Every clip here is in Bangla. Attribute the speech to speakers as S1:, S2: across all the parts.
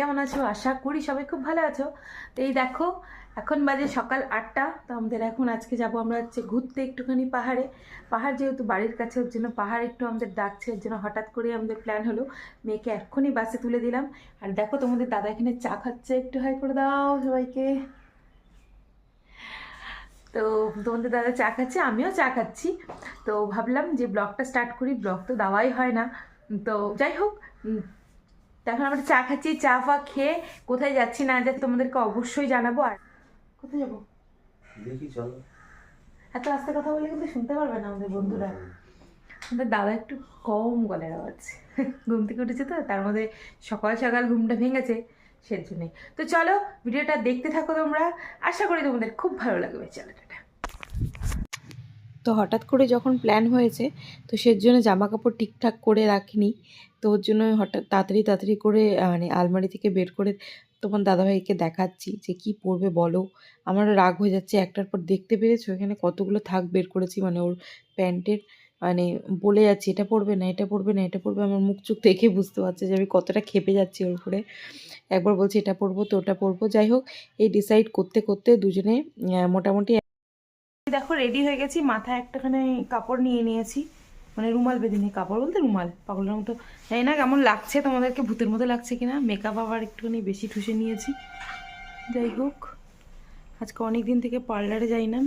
S1: কেমন আছো? আশা করি সবাই খুব ভালো আছো। তো এই দেখো, এখন বাজে সকাল আটটা, তো আমাদের এখন আজকে যাব আমরা হচ্ছে ঘুরতে একটুখানি পাহাড়ে। পাহাড় যেহেতু বাড়ির কাছে, ওর জন্য পাহাড় একটু আমাদের ডাকছে, ওর জন্য হঠাৎ করে আমাদের প্ল্যান হলো, মেয়েকে এক্ষুনি বাসে তুলে দিলাম। আর দেখো তোমাদের দাদা এখানে চা খাচ্ছে, একটু হাই করে দাও সবাইকে। তো তোমাদের দাদা চা খাচ্ছে, আমিও চা খাচ্ছি। তো ভাবলাম যে ব্লগটা স্টার্ট করি, ব্লগ তো দেওয়াই হয় না। তো যাই হোক তখন আমরা চা খাচ্ছি চা ফা খেয়ে কোথায় যাচ্ছি না যাচ্ছি তোমাদেরকে অবশ্যই জানাব আর কোথায় যাব?
S2: দেখি চলো।
S1: এত আস্তে কথা বলে কিন্তু শুনতে পারবে না আমাদের বন্ধুরা। আমাদের দাদা একটু কম গলার আওয়াজ। ঘুম থেকে উঠেছে তো তার মধ্যে সকাল সকাল ঘুমটা ভেঙেছে সের জন্যই তো চলো ভিডিওটা দেখতে থাকো তোমরা। আশা করি তোমাদের খুব ভালো লাগবে। চলো টাটা। তো হঠাৎ করে যখন প্ল্যান হয়েছে তো সের জন্য জামা কাপড় ঠিকঠাক করে রাখিনি। তো ওর জন্য হঠাৎ তাড়াতাড়ি তাড়াতাড়ি করে মানে আলমারি থেকে বের করে তোমার দাদাভাইকে দেখাচ্ছি যে কি পরবে বলো। আমার রাগ হয়ে যাচ্ছে একটার পর দেখতে পেরেছ? এখানে কতগুলো থাক বের করেছি মানে ওর প্যান্টের মানে বলে যাচ্ছি, এটা পরবে না, এটা পরবে না, এটা পরবে আমার মুখ, চুখ দেখে বুঝতে পারছে যে আমি কতটা খেপে যাচ্ছি ওর উপরে। একবার বলছি, এটা পরবো তো, ওটা পরবো যাই হোক, এই ডিসাইড করতে করতে দুজনে মোটামুটি দেখো, রেডি হয়ে গেছি। মাথায় একটাখানে কাপড় নিয়ে নিয়েছি। মানে রুমাল বেঁধে নিয়ে কাপড় বলতে রুমাল। পাগলের মতো। জানি না কেমন লাগছে, তোমাদেরকে ভূতের মতো লাগছে কিনা। মেকআপ আবার একটুখানি বেশি ঠুসে নিয়েছি। যাই হোক, আজকে অনেক দিন থেকে পার্লারে যাই না।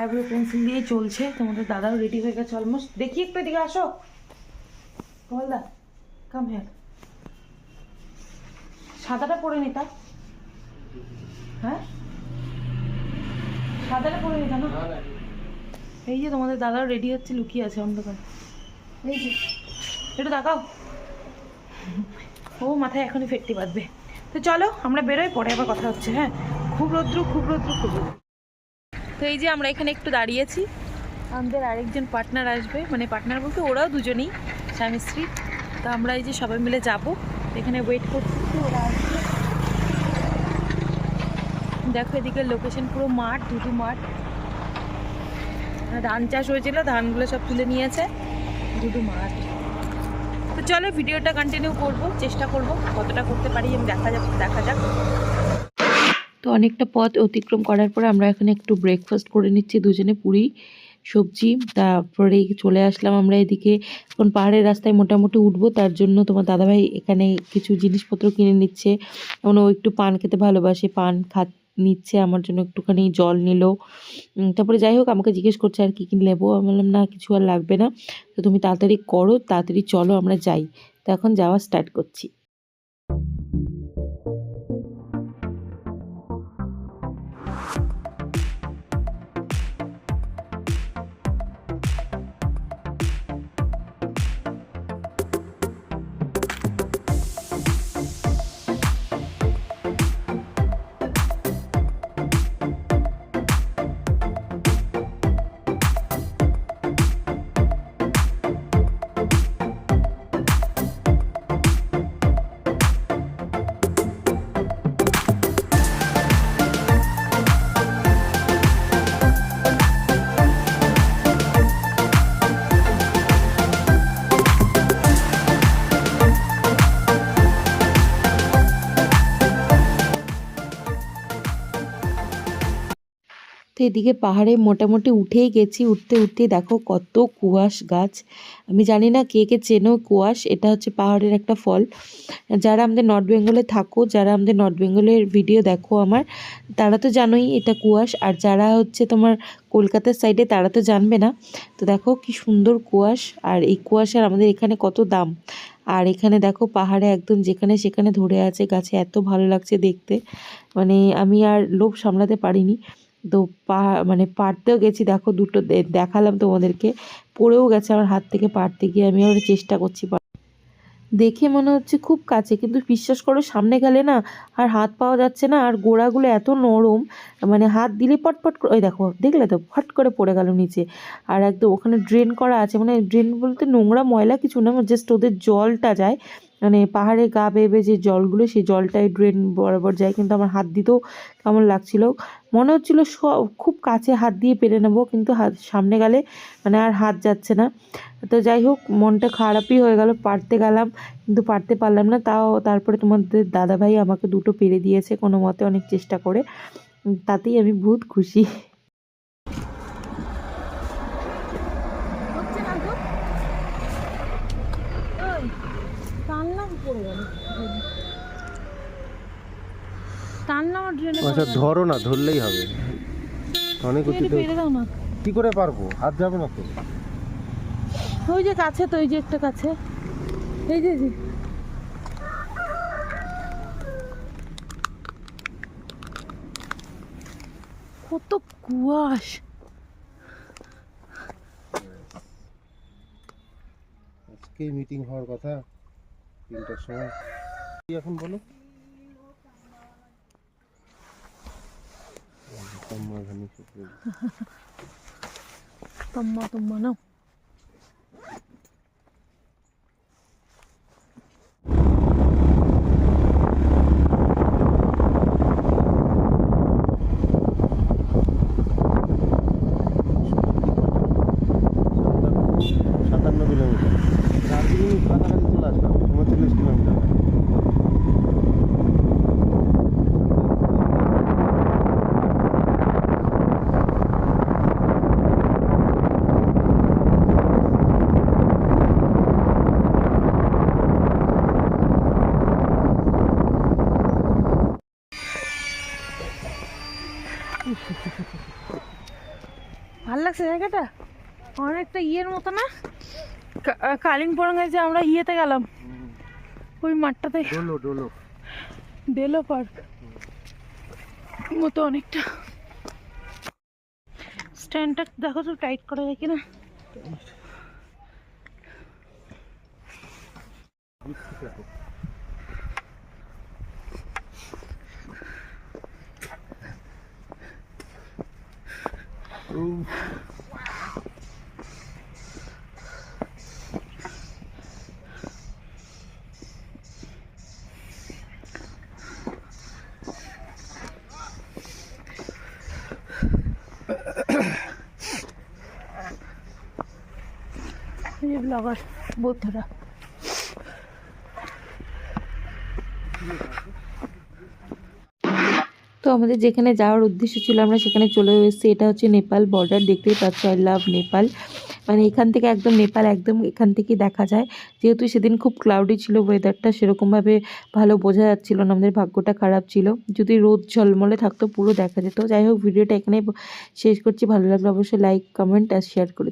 S1: আইব্রো পেন্সিল দিয়ে চলছে। তোমাদের দাদাও রেডি হয়ে গেছে অলমোস্ট দেখি একটু এদিকে আসো। বলদা কাম হেয়ার সাদাটা পরে নিতা হ্যাঁ? সাদাটা পরে নিতা না এই যে তোমাদের দাদাও রেডি হচ্ছে, লুকিয়ে আছে অন্ধকার। এই যে, একটু দেখাও ও মাথায় এখনই ফেটটি বাঁধবে। তো চলো, আমরা বেরোই, পরে আবার কথা হচ্ছে হ্যাঁ? খুব রৌদ্র খুব রৌদ্র, খুব তো এই যে আমরা এখানে একটু দাঁড়িয়েছি। আমাদের আরেকজন পার্টনার আসবে। মানে পার্টনার বলতে ওরাও দুজনেই, স্বামী, স্ত্রী। তো আমরা এই যে সবাই মিলে যাব। এখানে ওয়েট করছি। ওরা আসবে দেখো এদিকে লোকেশন পুরো মাঠ, দুটো মাঠ। ধান চাষ হয়েছিল, ধানগুলো সব তুলে নিয়েছে। দুটো মাঠ। তো চলো ভিডিওটা কন্টিনিউ করব, চেষ্টা করব কতটা করতে পারি, আমি দেখা যাক দেখা যাক। তো অনেকটা পথ অতিক্রম করার পরে আমরা এখানে একটু ব্রেকফাস্ট করে নিচ্ছি দুজনে, পুরি, সবজি তারপরেই চলে আসলাম আমরা এদিকে। এখন পাহাড়ের রাস্তায় মোটামুটি উঠবো, তার জন্য তোমার দাদাভাই এখানে কিছু জিনিসপত্র কিনে নিচ্ছে। যেমন ও একটু পান খেতে ভালোবাসে, পান খা নিচ্ছে, আমার জন্য একটুখানি জল নিল। তারপরে যাই হোক, আমাকে জিজ্ঞেস করছে, আর কী কী নেব? আমি বললাম, না, কিছু আর লাগবে না। তো তুমি তাড়াতাড়ি করো, তাড়াতাড়ি চলো, আমরা যাই। তো এখন যাওয়া স্টার্ট করছি। তো এদিকে পাহাড়ে মোটামুটি উঠেই গেছি। উঠতে উঠতে দেখো কত কুয়াশ গাছ। আমি জানি না কে কে চেনো কুয়াশ, এটা হচ্ছে পাহাড়ের একটা ফল। যারা আমাদের নর্থ বেঙ্গলে থাকো, যারা আমাদের নর্থ বেঙ্গলের ভিডিও দেখো আমার, তারা তো জানোই এটা কুয়াশ। আর যারা হচ্ছে তোমার কলকাতার সাইডে, তারা তো জানবে না। তো দেখো কি সুন্দর কুয়াশ। আর এই কুয়াশার আমাদের এখানে কত দাম। আর এখানে দেখো পাহাড়ে একদম যেখানে সেখানে ধরে আছে গাছে, এত ভালো লাগছে দেখতে। মানে আমি আর লোভ সামলাতে পারিনি। তো পা মানে পারতেও গেছি। দেখো দুটো দেখালাম তোমাদেরকে। পড়েও গেছে আমার হাত থেকে পারতে গিয়ে। আমি আবার চেষ্টা করছি দেখে মনে হচ্ছে খুব কাছে, কিন্তু বিশ্বাস করো সামনে গেলে না আর হাত পাওয়া যাচ্ছে না। আর গোড়াগুলো এত নরম মানে হাত দিলে পটপট করে, ওই দেখো, দেখলে তো ফট করে পড়ে গেল নিচে। আর একদম ওখানে ড্রেন করা আছে। মানে ড্রেন বলতে নোংরা ময়লা কিছু না জাস্ট ওদের জলটা যায়। মানে পাহাড়ে গা বেয়ে যে জলগুলো, সেই জলটাই ড্রেন বরাবর যায়। কিন্তু আমার হাত দিতেও কেমন লাগছিল। মনে হচ্ছিল সব খুব কাছে হাত দিয়ে পেরে নেব, কিন্তু হাত, সামনে গেলে মানে আর হাত যাচ্ছে না। তো যাই হোক, মনটা খারাপই হয়ে গেল, পারতে গেলাম, কিন্তু পারতে পারলাম না। তাও তারপরে তোমাদের দাদাভাই আমাকে দুটো পেরে দিয়েছে কোনো মতে অনেক চেষ্টা করে। তাতেই আমি বহুত খুশি
S3: হচ্ছে না তো ওই টানলাম পড়ে গেল টানলাম আর ড্রেনে
S4: আচ্ছা ধরো না ধরলেই হবে। অনেক উঁচুতে কি করে পারব? হাত যাবে না তো।
S3: ওই যে কাছে তো ওই যে একটা কাছে। এই যে। কত কুয়াশ।
S4: আজকে মিটিং হওয়ার কথা। তিনটার সময়। কি এখন বলো?
S3: তম্মা তম্মা নাও।
S4: সাতান্ন কিলোমিটার। দার্জিলিং কাছাকাছি চলে আসলাম উনচল্লিশ কিলোমিটার
S3: ভালো লাগছে জায়গাটা? অনেকটা ইয়ের মতো না? কা- আহ, কালিম্পংয়ে যে আমরা ইয়েতে গেলাম ওই মাঠটাতে।
S4: ডোলো ডোলো।
S3: ডেলো পার্ক। মতো অনেকটা। স্ট্যান্ডটা দেখো তো টাইট করা যায় কিনা? এই ব্লগার
S1: তো আমাদের যেখানে যাওয়ার উদ্দেশ্য ছিল, আমরা সেখানে চলে এসেছি। এটা হচ্ছে নেপাল বর্ডার দেখতেই পাচ্ছ আই লাভ নেপাল। মানে এখান থেকে একদম নেপাল একদম এখান থেকেই দেখা যায়। যেহেতু সেদিন খুব ক্লাউডি ছিল ওয়েদারটা সেরকমভাবে ভালো বোঝা যাচ্ছিল না, আমাদের ভাগ্যটা খারাপ ছিল। যদি রোদ ঝলমলে থাকতো, পুরো দেখা যেত। যাই হোক ভিডিওটা এখানে শেষ করছি। ভালো লাগলে অবশ্যই লাইক কমেন্ট আর শেয়ার করে